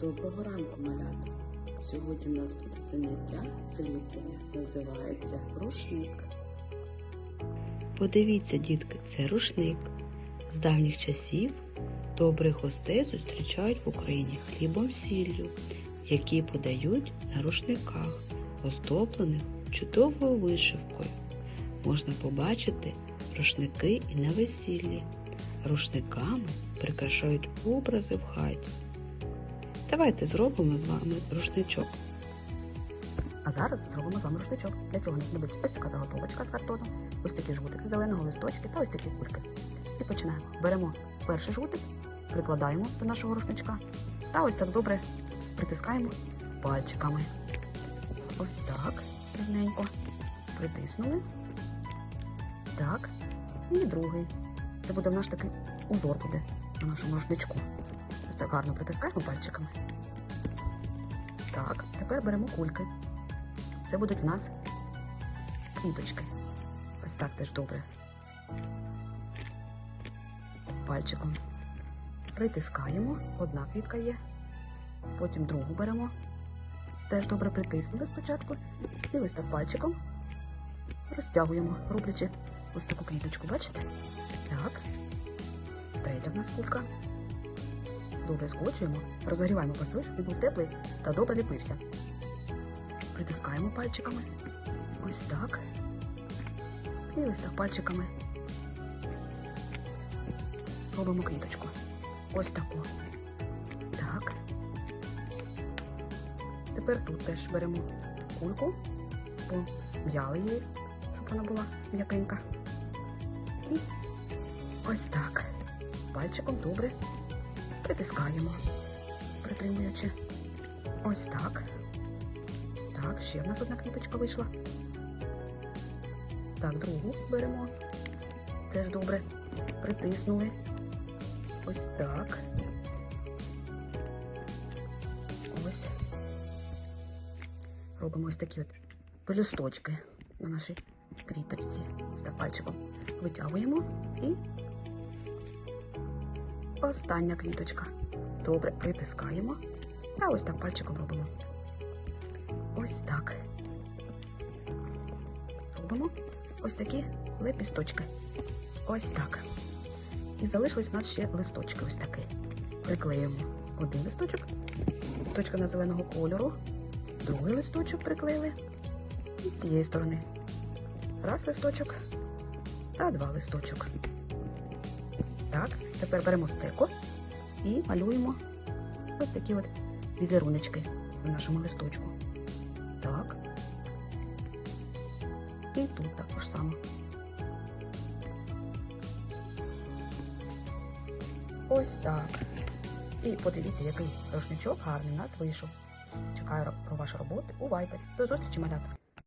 Доброго ранку, малята! Сьогодні у нас буде заняття з ліплення. Називається рушник. Подивіться, дітки, це рушник. З давніх часів добрих гостей зустрічають в Україні хлібом сіллю, які подають на рушниках, оздоблених чудовою вишивкою. Можна побачити рушники і на весіллі. Рушниками прикрашають образи в хаті. Давайте зробимо з вами рушничок. А зараз зробимо з вами рушничок. Для цього нам знадобиться ось така заготовочка з картону, ось такі жгутики зеленого листочки та ось такі кульки. І починаємо. Беремо перший жгутик, прикладаємо до нашого рушничка та ось так добре притискаємо пальчиками. Ось так, рівненько. Притиснули. Так. І другий. Це буде в наш такий узор буде на нашому рушничку. Так гарно притискаємо пальчиками. Так, тепер беремо кульки. Це будуть в нас квіточки. Ось так теж добре. Пальчиком притискаємо. Одна квітка є. Потім другу беремо. Теж добре притиснули спочатку. І ось так пальчиком розтягуємо, роблячи ось таку квіточку. Бачите? Так. Третя в нас кулька. Добре скочуємо, розігріваємо посил, щоб був теплий та добре ліпився. Притискаємо пальчиками. Ось так. І ось так пальчиками. Робимо квіточку. Ось таку. Так. Тепер тут теж беремо кульку, пом'яли її, щоб вона була м'якенька. І ось так. Пальчиком добре притискаємо, притримуючи. Ось так. Так, ще в нас одна квіточка вийшла. Так, другу беремо. Теж добре. Притиснули. Ось так. Ось. Робимо ось такі от пелюсточки на нашій квіточці. Так пальчиком витягуємо і остання квіточка. Добре, притискаємо. Та ось так пальчиком робимо. Ось так. Робимо ось такі лепісточки. Ось так. І залишились у нас ще листочки ось такі. Приклеїмо один листочок, листочка на зеленого кольору, другий листочок приклеїли. І з цієї сторони. Раз листочок та два листочок. Так, тепер беремо стеко і малюємо ось такі от візеруночки на нашому листочку. Так. І тут також само. Ось так. І подивіться, який рушничок гарний у нас вийшов. Чекаю про вашу роботу у Viber. До зустрічі, малята!